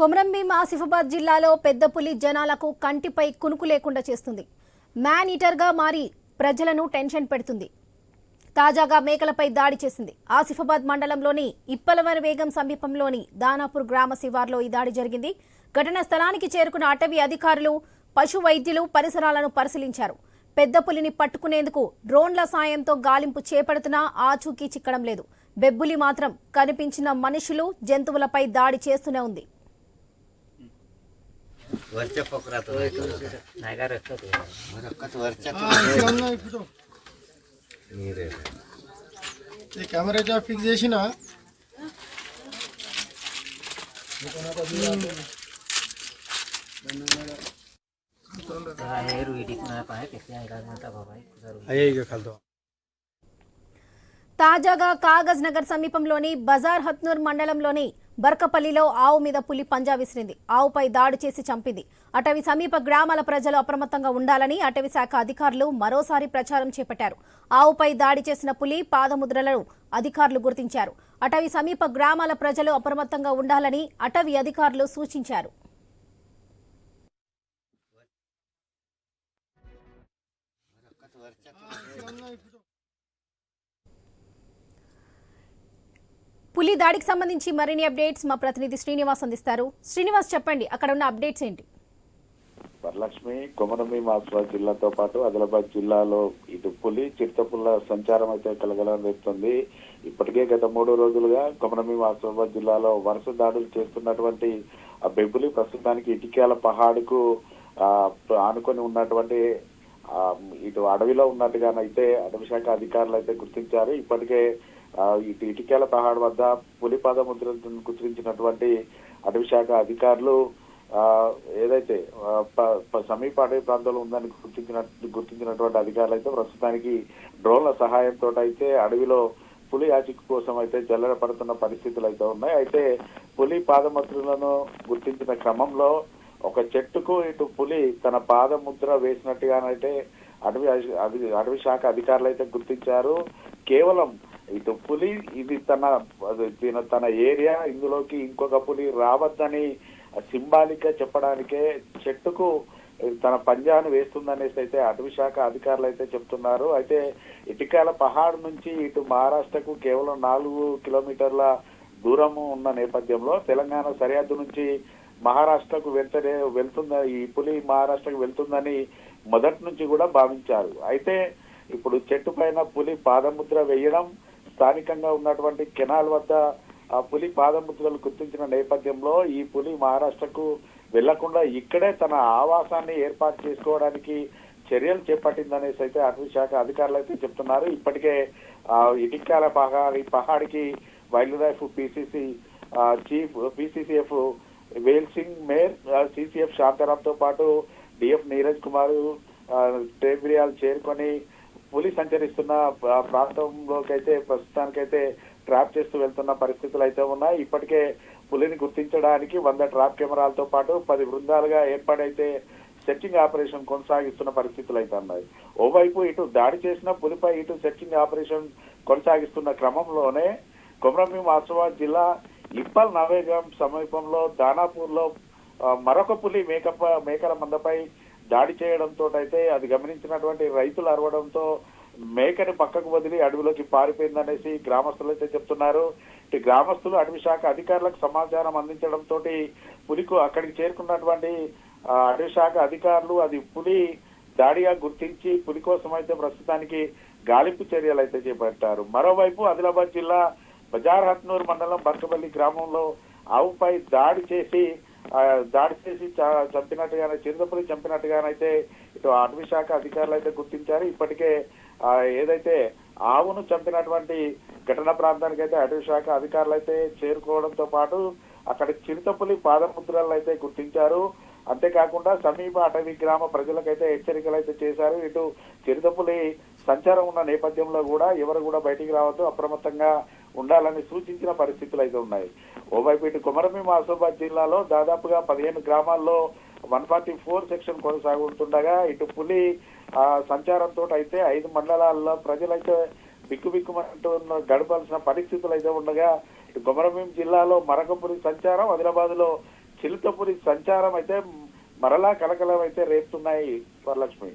కొమరంభీం ఆసిఫాబాద్ జిల్లాలో పెద్ద పులి జనాలకు కంటిపై కునుకు లేకుండా చేస్తుంది. మ్యాన్ ఈటర్గా మారి ప్రజలను టెన్షన్ పెడుతుంది. తాజాగా మేకలపై దాడి చేసింది. ఆసిఫాబాద్ మండలంలోని ఇప్పలవర వేగం సమీపంలోని దానాపూర్ గ్రామ శివార్లో ఈ దాడి జరిగింది. ఘటనా స్థలానికి చేరుకున్న అటవీ అధికారులు పశు వైద్యులు పరిసరాలను పరిశీలించారు. పెద్ద పులిని పట్టుకునేందుకు డ్రోన్ల సాయంతో గాలింపు చేపడుతున్నా ఆచూకీ చిక్కడం లేదు. బెబ్బులి మాత్రం కనిపించిన మనుషులు జంతువులపై దాడి చేస్తూనే ఉంది. वरच्या कोपरात नाही का रक्कत रक्कत वरच्या कॅमेऱ्याच्या फिक्स देशी ना. हे नाही पाहिजे किती खालतो. తాజాగా కాగజ్ నగర్ సమీపంలోని బజార్ హత్నూర్ మండలంలోని బర్కపల్లిలో ఆవు మీద పులి పంజా విసిరింది. ఆవుపై దాడి చేసి చంపింది. అటవీ సమీప గ్రామాల ప్రజలు అప్రమత్తంగా ఉండాలని అటవీ శాఖ అధికారులు మరోసారి ప్రచారం చేపట్టారు. ఆవుపై దాడి చేసిన పులి పాదముద్రలను అధికారులు గుర్తించారు. అటవీ సమీప గ్రామాల ప్రజలు అప్రమత్తంగా ఉండాలని అటవీ అధికారులు సూచించారు. పులి దాడికి సంబంధించి మరిన్ని అప్డేట్స్ మా ప్రతినిధి శ్రీనివాస్ అందిస్తారు. శ్రీనివాస్ చెప్పండి అక్కడ ఉన్న అప్డేట్స్ ఏంటి? వరలక్ష్మి కొమరమి మాస్వాబాద్ జిల్లాతో పాటు ఆదిలాబాద్ జిల్లాలో ఇటు పులి చిరుతపుల్ల సంచారం అయితే కలగలం రేపుతుంది ఇప్పటికే గత మూడు రోజులుగా కొమరమి మాసాబాద్ జిల్లాలో వరుస దాడులు చేస్తున్నటువంటి ఆ బెబ్బులి ప్రస్తుతానికి ఇటికేల పహాడుకు ఆ, ఆనుకొని ఉన్నటువంటి ఇటు అడవిలో ఉన్నట్టుగానైతే అటవీ శాఖ అధికారులు అయితే గుర్తించారు. ఇప్పటికే ఇటు ఇటికేల పహాడ్ వద్ద పులి పాదముద్రను గుర్తించినటువంటి అటవీ శాఖ అధికారులు ఏదైతే సమీప అటవీ ప్రాంతంలో ఉందని గుర్తించిన గుర్తించినటువంటి అధికారులు అయితే ప్రస్తుతానికి డ్రోన్ల సహాయంతో అయితే అడవిలో పులి ఆచిక కోసం అయితే జల్లెడ పడుతున్న పరిస్థితులు అయితే ఉన్నాయి. అయితే పులి పాదముద్రలను గుర్తించిన క్రమంలో ఒక చెట్టుకు ఇటు పులి తన పాదముద్ర వేసినట్టుగానైతే అటవీ అటవీ శాఖ అధికారులు అయితే గుర్తించారు. కేవలం ఇటు పులి ఇది తన అది దీని- తన ఏరియా ఇందులోకి ఇంకొక పులి రావద్దని సింబాలిక్గా చెప్పడానికే చెట్టుకు తన పంజాను వేస్తుందనేసి అయితే అటవీ శాఖ అధికారులు అయితే చెప్తున్నారు. అయితే ఇటికాల పహాడ్ నుంచి ఇటు మహారాష్ట్రకు కేవలం నాలుగు కిలోమీటర్ల దూరము ఉన్న నేపథ్యంలో తెలంగాణ సరిహద్దు నుంచి మహారాష్ట్రకు వెళ్తనే వెళ్తుంద ఈ పులి మహారాష్ట్రకు వెళ్తుందని మొదటి నుంచి కూడా భావించారు. అయితే ఇప్పుడు చెట్టు పైన పులి పాదముద్ర వేయడం స్థానికంగా ఉన్నటువంటి కెనాల్ వద్ద ఆ పులి పాదముద్రలు గుర్తించిన నేపథ్యంలో ఈ పులి మహారాష్ట్రకు వెళ్ళకుండా ఇక్కడే తన ఆవాసాన్ని ఏర్పాటు చేసుకోవడానికి చర్యలు చేపట్టిందనేసి అయితే అటవీ శాఖ అధికారులు అయితే చెప్తున్నారు. ఇప్పటికే ఆ Itikkala Pahadi పహాడికి wildlife PCC chief PCCF Vel Singh Meyer CCF శాంతారాంతో పాటు డిఎఫ్ నీరజ్ కుమార్ టేబ్రియాల్ చేరుకొని పులి సంచరిస్తున్న ప్రాంతంలోకైతే ప్రాంతంలోకి అయితే ప్రస్తుతానికైతే ట్రాప్ చేస్తూ వెళ్తున్న పరిస్థితులు అయితే ఉన్నాయి. ఇప్పటికే పులిని గుర్తించడానికి వంద ట్రాప్ కెమెరాలతో పాటు పది బృందాలుగా ఏర్పాటైతే సెర్చింగ్ ఆపరేషన్ కొనసాగిస్తున్న పరిస్థితులు అయితే ఉన్నాయి. ఓవైపు ఇటు దాడి చేసిన పులిపై ఇటు సెర్చింగ్ ఆపరేషన్ కొనసాగిస్తున్న క్రమంలోనే కొమరంభీం ఆసిఫాబాద్ జిల్లా ఇప్పల్ నవేగం సమీపంలో దానాపూర్లో మరొక పులి మేకప మేకల మందపై దాడి చేయడంతో అయితే అది గమనించినటువంటి రైతులు అరవడంతో మేకని పక్కకు వదిలి అడవిలోకి పారిపోయిందనేసి గ్రామస్తులు అయితే చెప్తున్నారు గ్రామస్తులు అటవీ శాఖ అధికారులకు సమాచారం అందించడంతో పులికు అక్కడికి చేరుకున్నటువంటి అటవీ శాఖ అధికారులు అది పులి దాడిగా గుర్తించి పులి కోసం అయితే ప్రస్తుతానికి గాలింపు చర్యలు అయితే చేపట్టారు. మరోవైపు ఆదిలాబాద్ జిల్లా బజార్ హట్నూరు మండలం బర్కపల్లి గ్రామంలో ఆవుపై దాడి చేసి దాడి చేసి చ- చంపినట్టుగానే చిరుతపులి చంపినట్టుగానైతే ఇటు అటవీ శాఖ అధికారులు అయితే గుర్తించారు. ఇప్పటికే ఏదైతే ఆవును చంపినటువంటి ఘటన ప్రాంతానికి అయితే అటవీ శాఖ అధికారులు అయితే చేరుకోవడంతో పాటు అక్కడ చిరుతపులి పాదముద్రలు అయితే గుర్తించారు. అంతేకాకుండా సమీప అటవీ గ్రామ ప్రజలకైతే హెచ్చరికలు అయితే చేశారు. ఇటు చిరుతపులి సంచారం ఉన్న నేపథ్యంలో కూడా ఎవరు కూడా బయటికి రావద్దు. అప్రమత్తంగా ఉండాలని సూచించిన పరిస్థితులు అయితే ఉన్నాయి. ఓవైపు ఇటు కుమరమీమ ఆసిఫాబాద్ జిల్లాలో దాదాపుగా పదిహేను గ్రామాల్లో వన్ ఫార్టీ ఫోర్ సెక్షన్ కొనసాగుతుండగా ఇటు పులి ఆ, సంచారంతో అయితే ఐదు మండలాల్లో ప్రజలైతే బిక్కుబిక్కుమంటూ గడపాల్సిన పరిస్థితులు అయితే ఉండగా ఇటు కొమరభీం జిల్లాలో మరకపురి సంచారం ఆదిలాబాద్లో చిలుతపురి సంచారం అయితే మరలా కలకలం అయితే రేపుతున్నాయి వరలక్ష్మి.